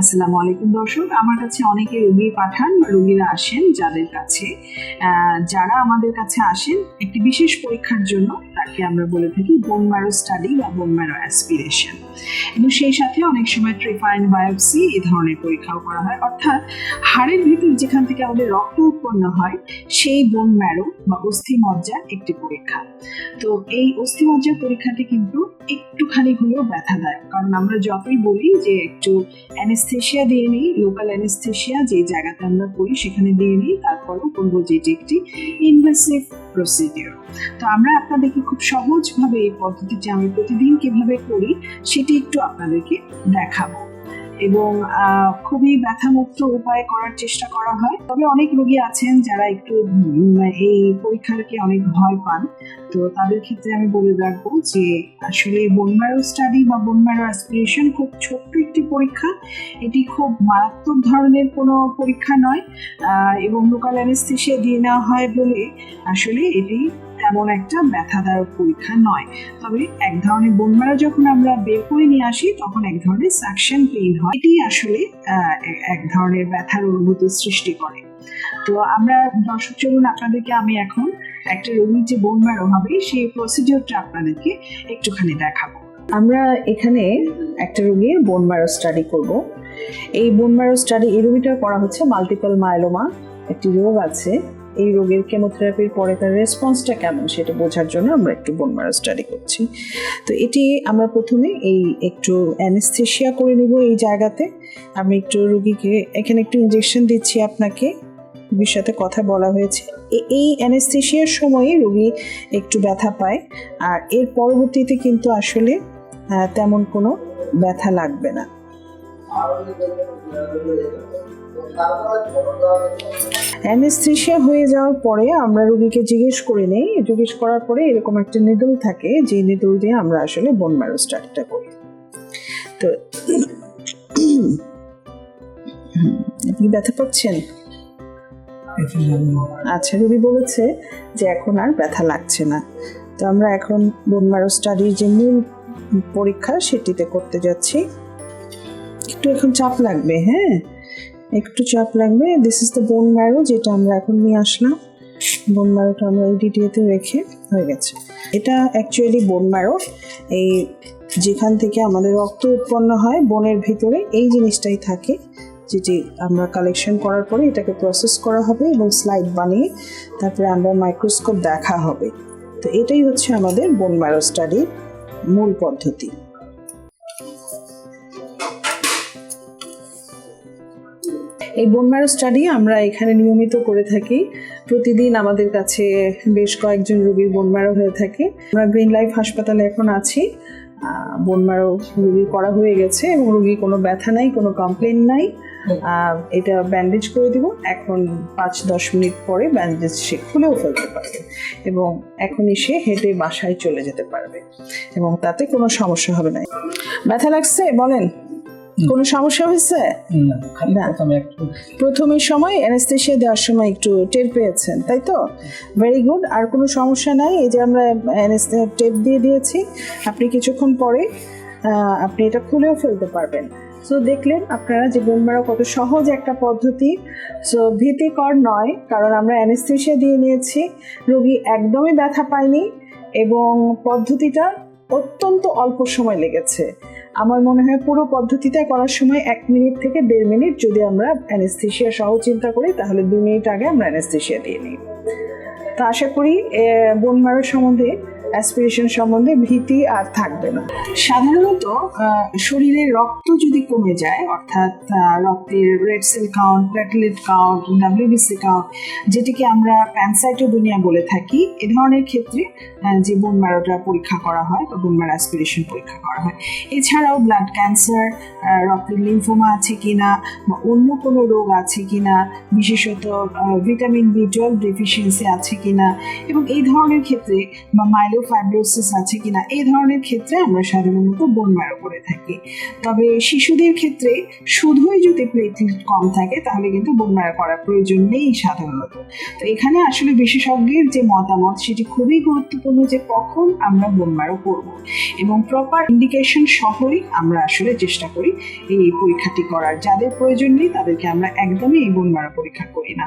আসসালামু আলাইকুম দর্শক। আমার কাছে অনেকে রোগী পাঠান বা রোগীরা আসেন যাদের কাছে যারা আমাদের কাছে আসেন, একটি বিশেষ পরীক্ষার জন্য তাকে আমরা বলে থাকি বোন ম্যারো স্টাডি বা বোন ম্যারো অ্যাসপিরেশন এবং সেই সাথে অনেক সময় ট্রিফাইন বায়োপসি এই ধরনের পরীক্ষাও করা হয়। অর্থাৎ হাড়ের ভিতর যেখান থেকে আমাদের রক্ত উৎপন্ন হয়, সেই বোন ম্যারো বা অস্থি মজ্জার একটি পরীক্ষা। তো এই অস্থি মজ্জার পরীক্ষাটি কিন্তু একটুখানি হলেও ব্যথা ব্যথাদায়ক। কারণ আমরা যতই বলি যে একটু অ্যানেস্থেশিয়া দিয়ে নিই, লোকাল অ্যানেস্থেশিয়া যে জায়গাতে আমরা করি সেখানে দিয়ে নিই, তারপরেও করব যেটি একটি ইনভেসিভ প্রসিডিওর তো আমরা আপনাদেরকে খুব সহজভাবে এই পদ্ধতিটি আমি প্রতিদিন কীভাবে করি সেটি একটু আপনাদেরকে দেখাবো। এবং খুবই ব্যথামুক্ত উপায় করার চেষ্টা করা হয়। তবে অনেক রোগী আছেন যারা একটু এই পরীক্ষাকে অনেক ভয় পান। তো তাদের ক্ষেত্রে আমি বলে রাখব যে, আসলে বোনম্যারো স্টাডি বা বোনম্যারো অ্যাসপিরেশন খুব ছোট্ট একটি পরীক্ষা। এটি খুব মারাত্মক ধরনের কোনো পরীক্ষা নয়। এবং লোকাল অ্যানেস্থেশিয়া দিয়ে নেওয়া হয় বলে আসলে এটি তেমন একটা ব্যথাদায়ক পরীক্ষা নয়। তবে এক ধরনের বোনম্যারো যখন আমরা বের করে নিয়ে আসি, তখন এক ধরনের সাকশন পেইন হয়। এটি আসলে এক ধরনের ব্যথার অনুভূতি সৃষ্টি করে। তো আমরা দর্শক চলুন, আপনাদেরকে আমি এখন একটা রোগীর যে বোন ম্যারো হবে, সেই প্রসিডিওরটা আপনাদেরকে একটুখানি দেখাবো। আমরা এখানে একটা রোগীর বোন ম্যারো স্টাডি করব। এই বোন ম্যারো স্টাডি রোগীটা করা হচ্ছে মাল্টিপল মাইলোমা একটি রোগ আছে। এই রোগের কেমোথেরাপির পরে তার রেসপন্সটা কেমন সেটা বোঝার জন্য আমরা একটু বোন ম্যারো স্টাডি করছি। তো এটি আমরা প্রথমে এই একটু অ্যানেস্থেশিয়া করে নিব এই জায়গাতে। আমি একটু রোগীকে এখানে একটু ইঞ্জেকশন দিচ্ছি আপনাকে। রোগীর সাথে কথা বলা হয়েছে। এই অ্যানেস্থেশিয়ার সময়ে রোগী একটু ব্যথা পায়। আর এর পরবর্তীতে কিন্তু আসলে তেমন কোনো ব্যথা লাগবে না। অ্যানেস্থেশিয়া হয়ে যাওয়ার পরে আমরা রোগীকে জিজ্ঞেস করে নেই। জিজ্ঞেস করার পরে এরকম একটা নিডল থাকে যে নিডল দিয়ে আমরা আসলে বোন ম্যারো স্টার্টটা করি। তো, আপনি ব্যথা পাচ্ছেন? আচ্ছা রুবি বলেছে যে এখন আর ব্যথা লাগছে না। তো আমরা এখন বোন ম্যারো স্টাডির যে মূল পরীক্ষা, সেটিতে করতে যাচ্ছি। একটু এখন চাপ লাগবে হ্যাঁ? একটু চাপ লাগবে। This is the bone marrow যেটা আমরা এখন নিয়ে আসলাম। বোন ম্যারোটা আমরা এই ডিটিএতে রেখে হয়ে গেছে। এটা অ্যাকচুয়ালি বোন ম্যারো এই যেখান থেকে আমাদের রক্ত উৎপন্ন হয়, বনের ভিতরে এই জিনিসটাই থাকে। যেটি আমরা কালেকশন করার পরে এটাকে প্রসেস করা হবে এবং স্লাইড বানিয়ে তারপরে আমরা মাইক্রোস্কোপ দেখা হবে। তো এটাই হচ্ছে আমাদের বোন ম্যারো স্টাডির মূল পদ্ধতি। এই বোন স্টাডি আমরা এখানে নিয়মিত করে থাকি। প্রতিদিন আমাদের কাছে বেশ কয়েকজন রোগীর বোন হয়ে থাকে। আমরা গ্রিন লাইফ হাসপাতালে এখন আছি। বোন ম্যারো রোগী করা হয়ে গেছে এবং রোগী কোনো ব্যথা নাই, কোনো কমপ্লেন নাই। এটা ব্যান্ডেজ করে দিব। এখন পাঁচ দশ মিনিট পরে ব্যান্ডেজ সে খুলেও ফেলতে পারবে এবং এখনই সে হেঁটে বাসায় চলে যেতে পারবে এবং তাতে কোনো সমস্যা হবে না। ব্যথা লাগছে? বলেন। কোনো সমস্যা হয়েছে? না প্রথমের সময় অ্যানেস্থেশিয়া দেওয়ার সময় একটু টের পেয়েছেন তাই তো? ভেরি গুড আর কোনো সমস্যা নাই? এই যে আমরা টেপ দিয়ে দিয়েছি আপনি কিছুক্ষণ পরে আপনি এটা খুলেও ফেলতে পারবেন। সো দেখলেন আপনারা যে বোন মারা কত সহজ একটা পদ্ধতি। সো ভীতিকর নয় কারণ আমরা অ্যানেস্থেশিয়া দিয়ে নিয়েছি। রোগী একদমই ব্যথা পায়নি এবং পদ্ধতিটা অত্যন্ত অল্প সময় লেগেছে। আমার মনে হয় পুরো পদ্ধতিটা করার সময় এক মিনিট থেকে দেড় মিনিট যদি আমরা অ্যানেস্থেশিয়া সহ চিন্তা করি, তাহলে দু মিনিট আগে আমরা অ্যানেস্থেশিয়া দিয়ে নিই। তো আশা করি বোন মারার সম্বন্ধে অ্যাসপিরেশন সম্বন্ধে ভীতি আর থাকবে না। সাধারণত শরীরে রক্ত যদি কমে যায়, অর্থাৎ রক্তের red cell count platelet count WBC count যেটিকে আমরা প্যানসাইটোবেনিয়া বলে থাকি, এ ধরনের ক্ষেত্রে যে বোন ম্যারোটা পরীক্ষা করা হয় বা বোন অ্যাসপিরেশন পরীক্ষা করা হয়, এছাড়াও ব্লাড ক্যান্সার রক্তের লিম্ফোমা আছে কিনা বা অন্য কোনো রোগ আছে কিনা, বিশেষত ভিটামিন বি টুয়েলভ ডেফিসিয়েন্সি আছে কিনা, এবং এই ধরনের ক্ষেত্রে বা মাইলো মাইলোফাইব্রোসিস আছে কিনা, এই ধরনের ক্ষেত্রে আমরা সাধারণত বোন ম্যারো করে থাকি। তবে শিশুদের ক্ষেত্রে শুধুই যদি প্লেটলেট কম থাকে, তাহলে কিন্তু বোন ম্যারো করার প্রয়োজন নেই সাধারণত। তো এখানে আসলে বিশেষজ্ঞের যে মতামত, সেটি খুবই গুরুত্বপূর্ণ যে কখন আমরা বোন ম্যারো করব এবং প্রপার ইন্ডিকেশন সহই আমরা আসলে চেষ্টা করি এই পরীক্ষাটি করার। যাদের প্রয়োজন নেই, তাদেরকে আমরা একদমই এই বোন ম্যারো পরীক্ষা করি না।